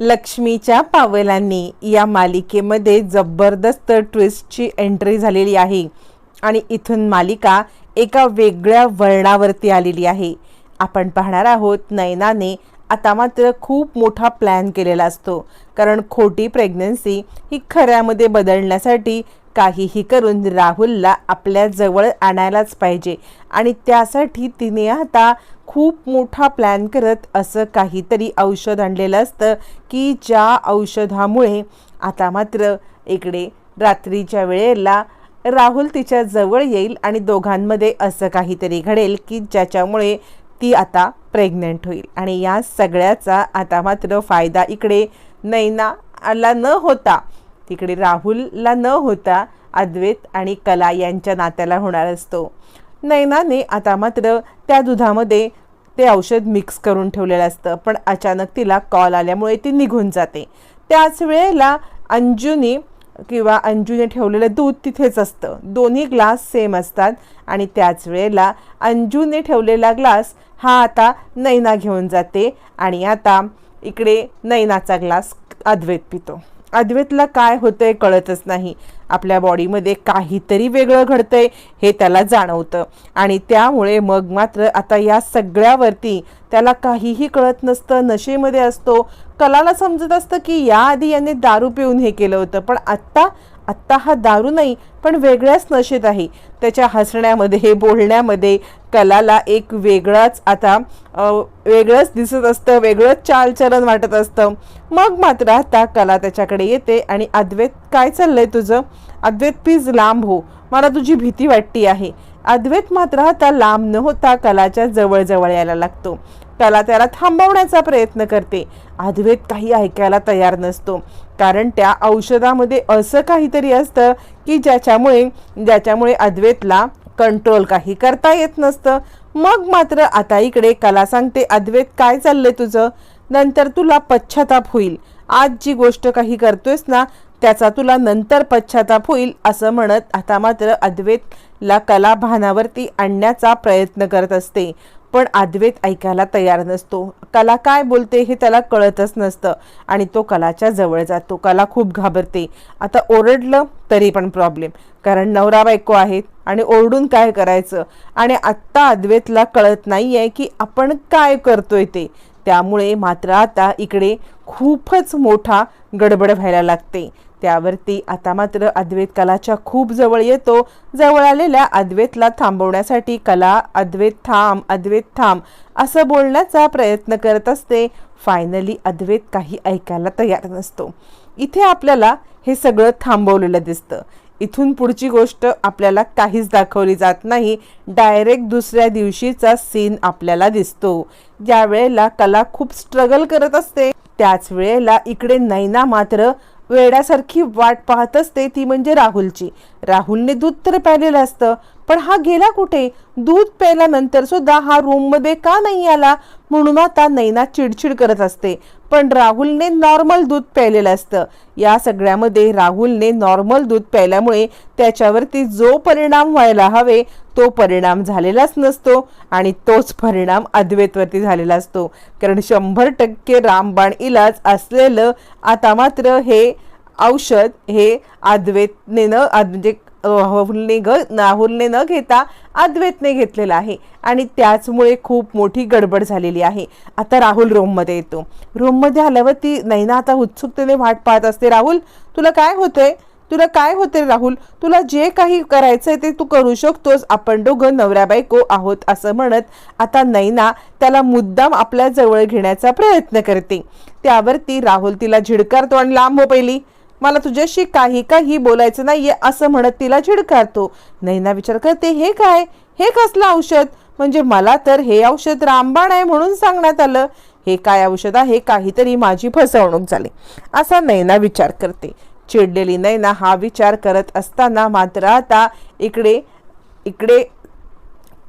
लक्ष्मीच्या पावलांनी या मालिकेमध्ये जबरदस्त ट्विस्टची एंट्री झालेली आहे. आणि इथून मालिका एका वेगळ्या वळणावरती आलेली आहे. आपण पाहणार आहोत नयनाने आता मात्र खूप मोठा प्लॅन केलेला असतो. कारण खोटी प्रेग्नन्सी ही खऱ्यामध्ये बदलण्यासाठी काहीही करून राहुलला आपल्या जवळ आणायलाच पाहिजे. आणि त्यासाठी तिने आता खूप मोठा प्लॅन करत असं काहीतरी औषध आणलेलं असतं की ज्या औषधामुळे आता मात्र इकडे रात्रीच्या वेळेला राहुल तिच्या जवळ येईल आणि दोघांमध्ये असं काहीतरी घडेल की ज्याच्यामुळे ती आता प्रेग्नंट होईल. आणि या सगळ्याचा आता मात्र फायदा इकडे नैना आला न होता तिकडे राहुलला न होता अद्वैत आणि कला यांच्या नात्याला होणार असतो. नैनाने आता मात्र त्या दुधामध्ये ते औषध मिक्स करून ठेवलेलं असतं पण अचानक तिला कॉल आल्यामुळे ती निघून जाते. त्याच वेळेला अंजूने किंवा अंजूने ठेवलेलं दूध तिथेच असतं. दोन्ही ग्लास सेम असतात आणि त्याच वेळेला अंजूने ठेवलेला ग्लास हा आता नैना घेऊन जाते आणि आता इकडे नैनाचा ग्लास अद्वैत पितो. अद्वैतला काय होतंय कळतच नाही. आपल्या बॉडीमध्ये काहीतरी वेगळं घडतंय हे त्याला जाणवतं. आणि त्यामुळे मग मात्र आता या सगळ्यावरती त्याला काहीही कळत नसतं नशेमध्ये असतो. कलाला समजत असतं की याआधी याने दारू पिऊन हे केलं होतं. पण आत्ता आत्ता हा दारू नाही पण वेगळ्याच नशेत आहे. त्याच्या हसण्यामध्ये बोलण्यामध्ये कलाला एक वेगळाच आता वेगळंच दिसत असतं वेगळंच चालचलन वाटत असतं. मग मात्र आता कला त्याच्याकडे येते आणि अद्वैत काय चाललंय तुझं? अद्वैत प्लीज लांब हो. मला तुझी भीती वाटती आहे. अद्वैत मात्र आता लांब न होता कलाच्या जवळजवळ यायला लागतो. कला त्याला थांबवण्याचा प्रयत्न करते. अद्वैत काही ऐकायला तयार नसतो. कारण त्या औषधामध्ये असं काहीतरी असतं की ज्याच्यामुळे ज्याच्यामुळे अद्वैतला कंट्रोल काही करता येत नसतं. मग मात्र आता इकडे कला सांगते अद्वैत काय चाललंय तुझं? नंतर तुला पश्चाताप होईल. आज जी गोष्ट काही करतोयस ना त्याचा तुला नंतर पश्चाताप होईल असं म्हणत आता मात्र अद्वैतला कला भानावरती आणण्याचा प्रयत्न करत असते. पण अद्वैत ऐकायला तयार नसतो. कला काय बोलते हे त्याला कळतच नसतं आणि तो कलाच्या जवळ जातो. कला खूप घाबरते. आता ओरडलं तरी पण प्रॉब्लेम कारण नवरा बायको आहेत आणि ओरडून काय करायचं? आणि आत्ता अद्वैतला कळत नाही आहे की आपण काय करतोय ते. त्यामुळे मात्र आता इकडे खूपच मोठा गडबड व्हायला लागते. त्यावरती आता मात्र अद्वैत कलाच्या खूप जवळ येतो. जवळ आलेल्या अद्वैतला थांबवण्यासाठी कला अद्वैत थांब अद्वैत थांब असं बोलण्याचा प्रयत्न करत असते. फायनली अद्वैत काही ऐकायला तयार नसतो. इथे आपल्याला हे सगळं थांबवलेलं दिसतं. इथून पुढची गोष्ट आपल्याला काहीच दाखवली जात नाही. डायरेक्ट दुसऱ्या दिवशीचा सीन आपल्याला दिसतो. ज्या वेळेला कला खूप स्ट्रगल करत असते त्याच वेळेला इकडे नैना मात्र वेड्यासारखी वाट पाहत असते ती म्हणजे राहुलची. राहुलने दूध तर प्यालेलं असतं पण हा गेला कुठे? दूध प्यायल्यानंतर सुद्धा हा रूममध्ये का नाही आला? म्हणून आता नैना चिडचिड करत असते. पण राहुलने नॉर्मल दूध प्यायलेलं असतं. या सगळ्यामध्ये राहुलने नॉर्मल दूध प्यायल्यामुळे त्याच्यावरती जो परिणाम व्हायला हवे तो परिणाम झालेलाच नसतो आणि तोच परिणाम अद्वैतवरती झालेला असतो. कारण शंभर टक्के रामबाण इलाज असलेलं आता मात्र हे औषध हे अद्वैतने न म्हणजे राहुलने ग राहुलने न घेता अद्वैतने घेतलेला आहे. आणि त्याचमुळे खूप मोठी गडबड झालेली आहे. आता राहुल रोममध्ये येतो. रोममध्ये आल्यावर ती नैना आता उत्सुकतेने वाट पाहत असते राहुल तुला काय होतंय? तुला काय होते राहुल? तुला जे काही करायचंय ते तू करू शकतोस. आपण दोघं नवऱ्या बायको आहोत असं म्हणत आता नैना त्याला मुद्दाम आपल्या जवळ घेण्याचा प्रयत्न करते. त्यावरती राहुल तिला झिडकारतो आणि लांब हो पहिली. मला तुझ्याशी काही काही बोलायचं नाहीये असं म्हणत तिला झिडकारतो. नैना विचार करते हे काय? हे कसलं औषध? म्हणजे मला तर हे औषध रामबाण आहे म्हणून सांगण्यात आलं. हे काय औषध आहे? काहीतरी माझी फसवणूक झाली. असा नैना विचार करते. चिडलेली नैना हा विचार करत असताना मात्र आता इकडे इकडे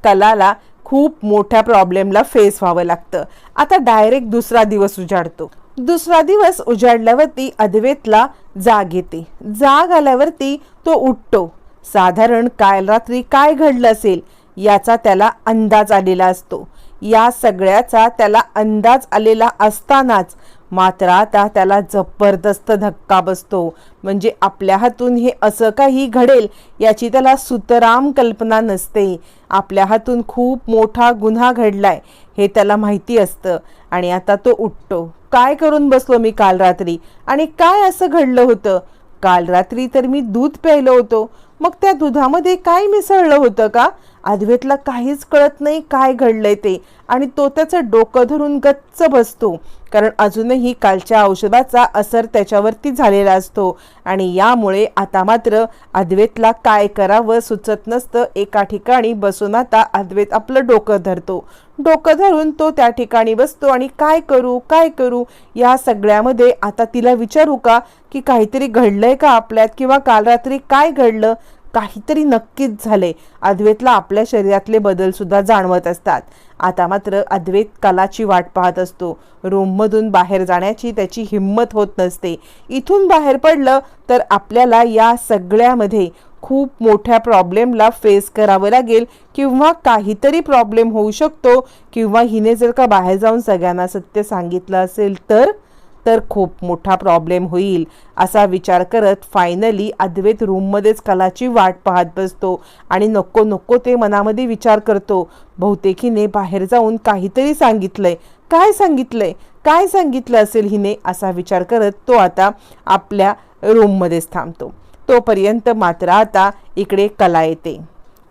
कलाला खूप मोठ्या प्रॉब्लेमला फेस व्हावं लागतं. आता डायरेक्ट दुसरा दिवस उजाडतो. दुसरा दिवस उजाडल्यावरती अद्वेतला जाग येते. जाग आल्यावरती तो उठतो. साधारण काल रात्री काय घडलं असेल याचा त्याला अंदाज आलेला असतो. या सगळ्याचा त्याला अंदाज आलेला असतानाच मात्र आता त्याला जबरदस्त धक्का बसतो. म्हणजे आपल्या हातून हे असं काही घडेल याची त्याला सुतराम कल्पना नसते. आपल्या हातून खूप मोठा गुन्हा घडलाय हे त्याला माहिती असतं. आणि आता तो उठतो. काय करून बसलो मी काल रात्री? आणि काय असं घडलं होतं? काल रात्री तर मी दूध प्यायलो होतो. मग त्या दुधामध्ये काय मिसळलं होतं का? अद्वैतला काहीच कळत नाही काय घडलंय ते. आणि तो त्याचं डोकं धरून गच्च बसतो. कारण अजूनही कालच्या औषधाचा असर त्याच्यावरती झालेला असतो. आणि यामुळे आता मात्र अद्वैतला काय करावं सुचत नसतं. एका ठिकाणी बसून आता अद्वैत आपलं डोकं धरतो. डोकं धरून तो त्या ठिकाणी बसतो. आणि काय करू काय करू या सगळ्यामध्ये आता तिला विचारू का? की काहीतरी घडलंय का आपल्यात? किंवा काल रात्री काय घडलं? काहीतरी नक्कीच झाले. अद्वैतला आपल्या शरीरातले बदलसुद्धा जाणवत असतात. आता मात्र अद्वैत कलाची वाट पाहत असतो. रूममधून बाहेर जाण्याची त्याची हिंमत होत नसते. इथून बाहेर पडलं तर आपल्याला या सगळ्यामध्ये खूप मोठ्या प्रॉब्लेमला फेस करावं लागेल किंवा काहीतरी प्रॉब्लेम होऊ शकतो किंवा हिने जर का बाहेर जाऊन सगळ्यांना सत्य सांगितलं असेल तर? तर खूप मोठा प्रॉब्लेम होईल असा विचार करत फायनली अद्वैत रूममध्येच कलाची वाट पाहत बसतो आणि नको नको ते मनामध्ये विचार करतो. बहुतेक हिने बाहेर जाऊन काहीतरी सांगितलंय. काय सांगितलंय? काय सांगितलं असेल हिने? असा विचार करत तो आता आपल्या रूममध्येच थांबतो. तोपर्यंत मात्र आता इकडे कला येते.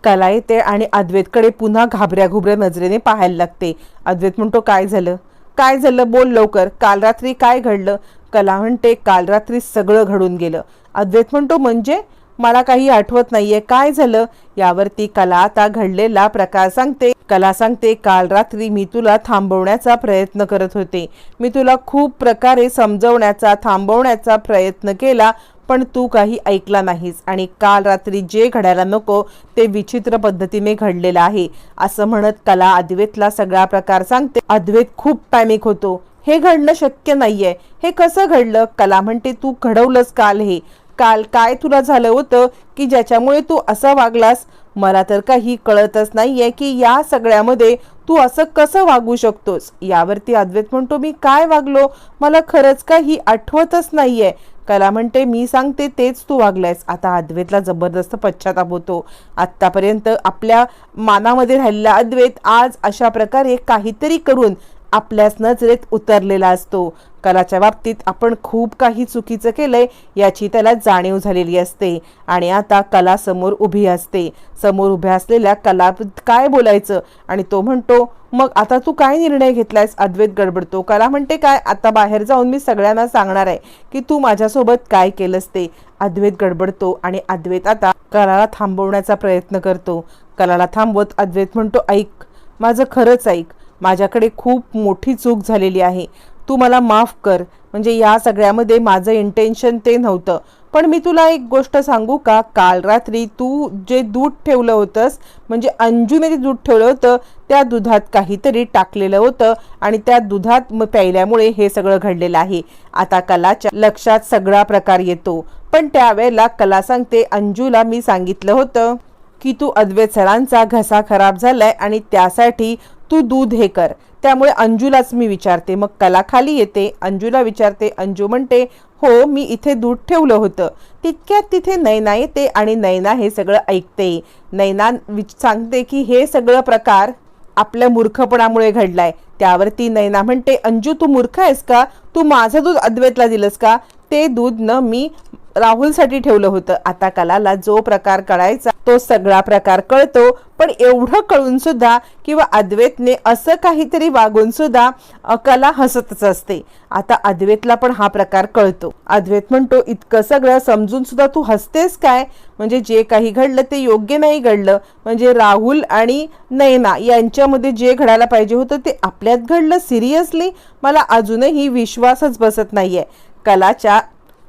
कला येते आणि अद्वैतकडे पुन्हा घाबऱ्या घुबऱ्या नजरेने पाहायला लागते. अद्वैत म्हणतो काय झालं? काय झालं बोल लवकर. काल रात्री काय घडलं? कला म्हणते काल रात्री सगळं घडून गेलं. अद्वैत म्हणतो म्हणजे? मला काही आठवत नाहीये. काय झालं? यावरती कला आता घडलेला प्रकार सांगते. कला सांगते काल रात्री मी तुला थांबवण्याचा प्रयत्न करत होते. मी तुला खूप प्रकारे समजवण्याचा थांबवण्याचा प्रयत्न केला. पण तू काही ऐकला नाहीस आणि काल रात्री जे घडायला नको ते विचित्र पद्धतीने घडलेलं आहे असं म्हणत कला अद्वैतला सगळा प्रकार सांगते. अद्वैत खूप पॅनिक होतो. हे घडणं शक्य नाहीये. हे कसं घडलं? कला म्हणते तू घडवलंस काल हे. काल काय तुला झालं होतं की ज्याच्यामुळे तू असं वागलास? मला तर काही कळतच नाहीये की या सगळ्यामध्ये तू असं कसं वागू शकतोस? यावरती अद्वैत म्हणतो मी काय वागलो? मला खरंच काही आठवतच नाहीये. कला म्हणते मी सांगते तेच तू वागलायस. आता अद्वैतला जबरदस्त पश्चाताप होतो. आत्तापर्यंत आपल्या मानामध्ये राहिलेला अद्वैत आज अशा प्रकारे काहीतरी करून आपल्याच नजरेत उतरलेला असतो. कलाच्या बाबतीत आपण खूप काही चुकीचं केलंय याची त्याला जाणीव झालेली असते. आणि आता कला समोर उभी असते. समोर उभ्या असलेल्या कला काय बोलायचं? आणि तो म्हणतो मग आता तू काय निर्णय घेतलायस? अद्वैत गडबडतो. कला म्हणते काय आता बाहेर जाऊन मी सगळ्यांना सांगणार आहे की तू माझ्यासोबत काय केलंस ते. अद्वैत गडबडतो आणि अद्वैत आता कलाला थांबवण्याचा प्रयत्न करतो. कलाला थांबवत अद्वैत म्हणतो ऐक माझं खरंच ऐक. माझ्याकडे खूप मोठी चूक झालेली आहे. तू मला माफ कर. म्हणजे या सगळ्यामध्ये माझं इंटेन्शन ते नव्हतं. पण मी तुला एक गोष्ट सांगू का? काल रात्री तू जे दूध ठेवलं होतंस म्हणजे अंजूने जे दूध ठेवलं होतं त्या दुधात काहीतरी टाकलेलं होतं आणि त्या दुधात मग प्यायल्यामुळे हे सगळं घडलेलं आहे. आता कलाच्या लक्षात सगळा प्रकार येतो. पण त्यावेळेला कला सांगते अंजूला मी सांगितलं होतं की तू अद्वैत सरांचा घसा खराब झालाय आणि त्यासाठी तू दूध हे कर. त्यामुळे अंजूलाच मी विचारते. मग कला खाली येते. अंजूला विचारते अंजू म्हणते हो मी इथे दूध ठेवलं होतं. तितक्यात तिथे नैना येते आणि नैना हे सगळं ऐकते. नैना विच सांगते की हे सगळं प्रकार आपल्या मूर्खपणामुळे घडलाय. त्यावरती नैना म्हणते अंजू तू मूर्ख आहेस का? तू माझं दूध अद्वैतला दिलंस का? ते दूध न मी राहुलसाठी ठेवलं होतं. आता कलाला जो प्रकार कळायचा तो सगळा प्रकार कळतो पण एवढं कळून सुद्धा किंवा अद्वैतने असं काहीतरी वागून सुद्धा कला हसतच असते. आता अद्वैतला पण हा प्रकार कळतो. अद्वैत म्हणतो इतकं सगळं समजून सुद्धा तू हसतेस काय? म्हणजे जे काही घडलं ते योग्य नाही घडलं. म्हणजे राहुल आणि नैना यांच्यामध्ये जे घडायला पाहिजे होतं ते आपल्यात घडलं सिरियसली? मला अजूनही विश्वासच बसत नाहीये. कलाच्या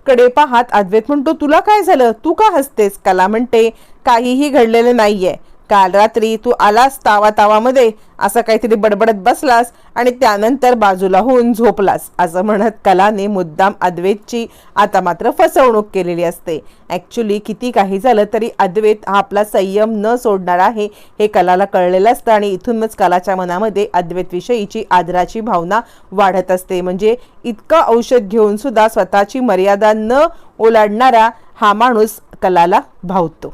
कडे पाहात अद्वैत म्हणतो तुला काय झालं? तू का हसतेस? कला म्हणते काहीही घडलेलं नाहीये. काल रात्री तू आलास तावा तावामध्ये असं काहीतरी बडबडत बसलास आणि त्यानंतर बाजूला होऊन झोपलास असं म्हणत कलाने मुद्दाम अद्वैतची आता मात्र फसवणूक केलेली असते. ॲक्च्युली किती काही झालं तरी अद्वैत हा आपला संयम न सोडणार आहे हे कलाला कळलेलं असतं आणि इथूनच कलाच्या मनामध्ये अद्वैतविषयीची आदराची भावना वाढत असते. म्हणजे इतकं औषध घेऊन सुद्धा स्वतःची मर्यादा न ओलांडणारा हा माणूस कलाला भावतो.